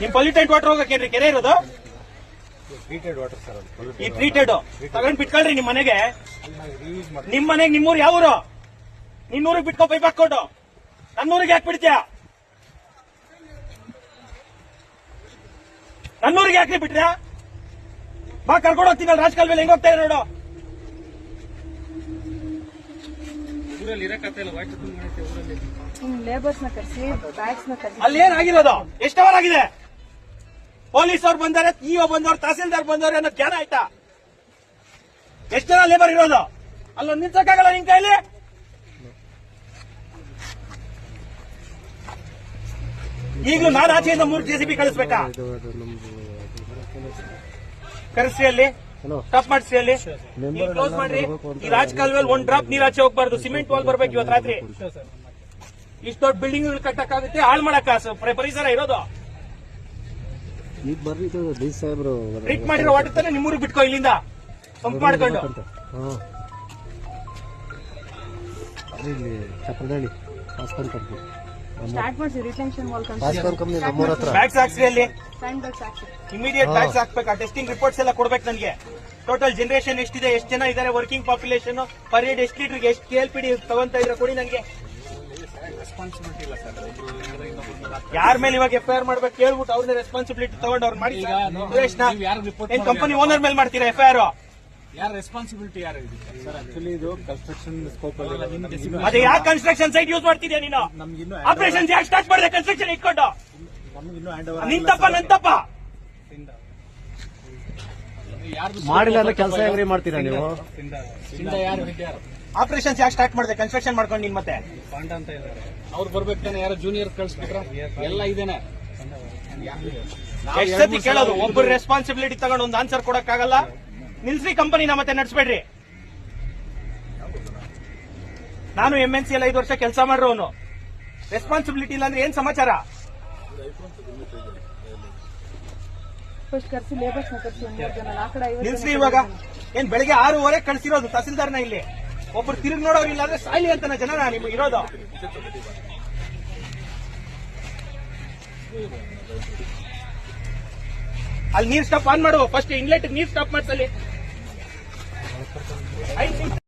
ನಿಮ್ pollutant water ಹೋಗಕ್ಕೇನ್ರಿ ಕೆರೆ ಇರೋದು? ಟ್ರೀಟೆಡ್ ವಾಟರ್ ಸರ್ ಅದು ಈ ಟ್ರೀಟೆಡ್ ತಗೊಂಡ್ ಬಿಟ್ಕೊಳ್ರಿ ನಿಮ್ ಮನೆಗೆ. ನಿಮ್ ಮನೆಗೆ ನಿಮ್ಮೂರ್ ಯಾವ ಊರು? ನಿನ್ನೂರಿಗೆ ಬಿಟ್ಕೊ ಪೈಪ್ ಹಾಕೊಂಡು ನನ್ನೂರಿಗೆ ಯಾಕೆ ಬಿಡ್ತೀಯ? ನನ್ನೂರಿಗೆ ಯಾಕೆ ಬಿಟ್ರ್ಯಾ ಬಾ ಕರ್ಕೊಂಡು ಹೋಗ್ತೀನಲ್ಲ ಮೇಲೆ ಹೆಂಗ್ ಹೋಗ್ತಾ ಇರೋ ನೋಡು ಲೇಬರ್ಸ್ನ ಕರೆಸಿ ಬ್ಯಾಗ್ಸ್ನ ಕರೆಸಿ. ಅಲ್ಲಿ ಏನಾಗಿರೋದು ಎಷ್ಟು ಅವರ್ ಆಗಿದೆ? ಪೊಲೀಸ್ ಅವ್ರು ಬಂದಾರೆ ಇಒ ಬಂದವ್ರು ತಹಸೀಲ್ದಾರ್ ಬಂದವ್ರೆ ಅನ್ನೋ ಜ್ಞಾನ ಆಯ್ತಾ? ಎಷ್ಟು ಜನ ಲೇಬರ್ ಇರೋದು? ಅಲ್ಲೊಂದು ನಿಲ್ಸಕ್ಕಾಗಲ್ಲ ನಿನ್ ಕೈಲಿ? ಈಗಲೂ ನಾನು ಆಚೆಯಿಂದ ಮೂರು ಬಿ ಕಳಿಸ್ಬೇಕಾ? ಕರೆಸಿ ಅಲ್ಲಿ. ಟಪ್ ಮಾಡಿಸ್ರಿ ಅಲ್ಲಿ. ಕ್ಲೋಸ್ ಮಾಡ್ರಿ. ಈ ರಾಜಕಾಲದಲ್ಲಿ ಒಂದ್ ಡ್ರಾಪ್ ನೀರ್ ಆಚೆ ಹೋಗ್ಬಾರ್ದು. ಸಿಮೆಂಟ್ ವಾಲ್ ಬರ್ಬೇಕು ಇವತ್ತು ರಾತ್ರಿ. ಇಷ್ಟು ದೊಡ್ಡ ಬಿಲ್ಡಿಂಗ್ ಕಟ್ಟಕ್ಕಾಗುತ್ತೆ. ಹಾಳು ಮಾಡಕ್ಕ ಸ- ಪರಿಸರ ಇರೋದು. ಈಗ ಬರ್ರಿ ಇದು ಡಿ ಸಾಹೇಬ್ರು ಟ್ರೀಟ್ ಮಾಡಿರೋ ವಾಟರ್ ತಾನೆ ನಿಮ್ಮೂರಿಗೆ ಬಿಟ್ಕೋ ಇಲ್ಲಿಂದ. ಪಂಪ್ ಮಾಡ್ಕೊಂಡು. ಹಾಂ. ಇಲ್ಲಿ ಚಪ್ರದಳ್ಳಿ ಪಾಸ್ಕಾನ್ ಕಂಪ್ನಿ ಸ್ಟಾರ್ಟ್ ಮಾಡಿಸಿ ರಿಟೆನ್ಷನ್ ವಾಲ್ ಪಾಸ್ಕಾನ್ ಕಂಪ್ನಿ ನಮ್ಮೂರ ಹತ್ರ. ಬ್ಯಾಗ್ಸ್ ಹಾಕ್ಸ್ರಿ ಅಲ್ಲಿ. ಸಣ್ಣ ಬ್ಯಾಗ್ಸ್ ಹಾಕ್ಸಿ. ಇಮಿಡಿಯೇಟ್ ಬ್ಯಾಗ್ಸ್ ಹಾಕ್ಬೇಕು? ಆ ಟೆಸ್ಟಿಂಗ್ ರಿಪೋರ್ಟ್ಸ್ ಎಲ್ಲ ಕೊಡ್ಬೇಕು ನನಗೆ. ಟೋಟಲ್ ಜನರೇಷನ್ ಎಷ್ಟಿದೆ? ಎಷ್ಟು ಜನ ಇದಾರೆ? ವರ್ಕಿಂಗ್ ಪಾಪ್ಯುಲೇಷನ್ ಪರ್ ಹೆಡ್ ಎಷ್ಟು ಲೀಟರ್ಗೆ ಎಷ್ಟು ಕೆ ಎಲ್ ಪಿ ಡಿ ತಗೊಂತ ಇದ್ರೆ ಕೊಡಿ ನನಗೆ. ರೆಸ್ಪಾನ್ಸಿಬಿಲಿಟಿ ಇಲ್ಲ ಸರ್. ಯಾರ ಮೇಲೆ ಇವಾಗ ಎಫ್ ಐ ಆರ್ ಮಾಡ್ಬೇಕು ಕೇಳ್ಬಿಟ್ಟು ಅವ್ರನ್ನ ರೆಸ್ಪಾನ್ಸಿಬಿಲಿಟಿ ತಗೊಂಡು ಅವ್ರು ಮಾಡಿ ಏನ್ ಕಂಪನಿ ಓನರ್ ಮೇಲೆ ಮಾಡ್ತೀರಾ ಎಫ್ ಐ ಆರ್ ಯಾರ ರೆಸ್ಪಾನ್ಸಿಬಿಲಿಟಿ ಯಾರು ಇದೆ? ಸರ್ ಆಕ್ಚುಲಿ ಇದು ಕನ್ಸ್ಟ್ರಕ್ಷನ್ ಸ್ಕೋಪ್ ಅಲ್ಲಿ ಅದೇ ಯಾಕೆ ಕನ್ಸ್ಟ್ರಕ್ಷನ್ ಸೈಟ್ ಯೂಸ್ ಮಾಡ್ತಿದ್ಯಾ ನೀನು? ನಮ್ಗಿನ್ನೂ ಆಪರೇಷನ್ ಯಾಕೆ ಸ್ಟಾರ್ಟ್ ಮಾಡಿದೆ ಕನ್ಸ್ಟ್ರಕ್ಷನ್ ಇಟ್ಕೊಂಡು? ನಮ್ಗಿನ್ನೂ ಹ್ಯಾಂಡ್ ಓವರ್ ನಿಂತಪ್ಪ ನಂತಪ್ಪ ಮಾಡಿಲ್ಲ ಅಂದ್ರೆ ಕೆಲಸ ಹೆಂಗ್ರಿ ಮಾಡ್ತೀರಾ ನೀವು? ಸಿಂಧ ಯಾರು? ಹೆಡ್ ಯಾರು? ಆಪರೇಷನ್ಸ್ ಯಾಕೆ ಸ್ಟಾರ್ಟ್ ಮಾಡಿದೆ? ಕನ್ಸ್ಟ್ರಕ್ಷನ್ ಮಾಡ್ಕೊಂಡು ನಿನ್ ಮತ್ತೆ? ಪಾಂಡ ಅಂತ ಇದ್ದಾರೆ. ಅವ್ರು ಬರ್ಬೇಕು ತಾನೆ ಯಾರೋ ಜೂನಿಯರ್ ಕಳ್ಸ್ಬಿಟ್ರ? ಎಲ್ಲ ಇದೇನೆ. ನಾವ್ ಎಷ್ಟ್ ಸತಿ ಕೇಳೋದು ಒಬ್ಬರು ರೆಸ್ಪಾನ್ಸಿಬಿಲಿಟಿ ತಗೊಂಡು ಒಂದು ಆನ್ಸರ್ ಕೊಡಕ್ಕಾಗಲ್ಲ. ನಿಲ್ಸಿ ಕಂಪನಿನ ಮತ್ತೆ ನಡ್ಸ್ಬೇಡ್ರಿ. ನಾನು ಎಂ ಎನ್ ಸಿ ಎಲ್ಲ ಐದು ವರ್ಷ ಕೆಲಸ ಮಾಡಿರೋನು. ರೆಸ್ಪಾನ್ಸಿಬಿಲಿಟಿ ಇಲ್ಲ ಅಂದ್ರೆ ಏನ್ ಸಮಾಚಾರ? ನಿಲ್ಸಿ ಇವಾಗ. ಏನ್ ಬೆಳಿಗ್ಗೆ ಆರೂವರೆ ಕಳ್ಸಿರೋದು ತಹಸೀಲ್ದಾರ್ನ ಇಲ್ಲಿ? ಒಬ್ರು ತಿರುಗಿ ನೋಡೋರು ಇಲ್ಲ ಅಂದ್ರೆ ಸಾಯ್ಲಿ ಅಂತ ಜನ ನಿಮ್ಗೆ ಇರೋದು. ಅಲ್ಲಿ ನೀರ್ ಸ್ಟಾಪ್ ಆನ್ ಮಾಡುವ ಫಸ್ಟ್ ಇನ್ಲೆಟ್ ನೀರ್ ಸ್ಟಾಪ್ ನಿಮಿಷ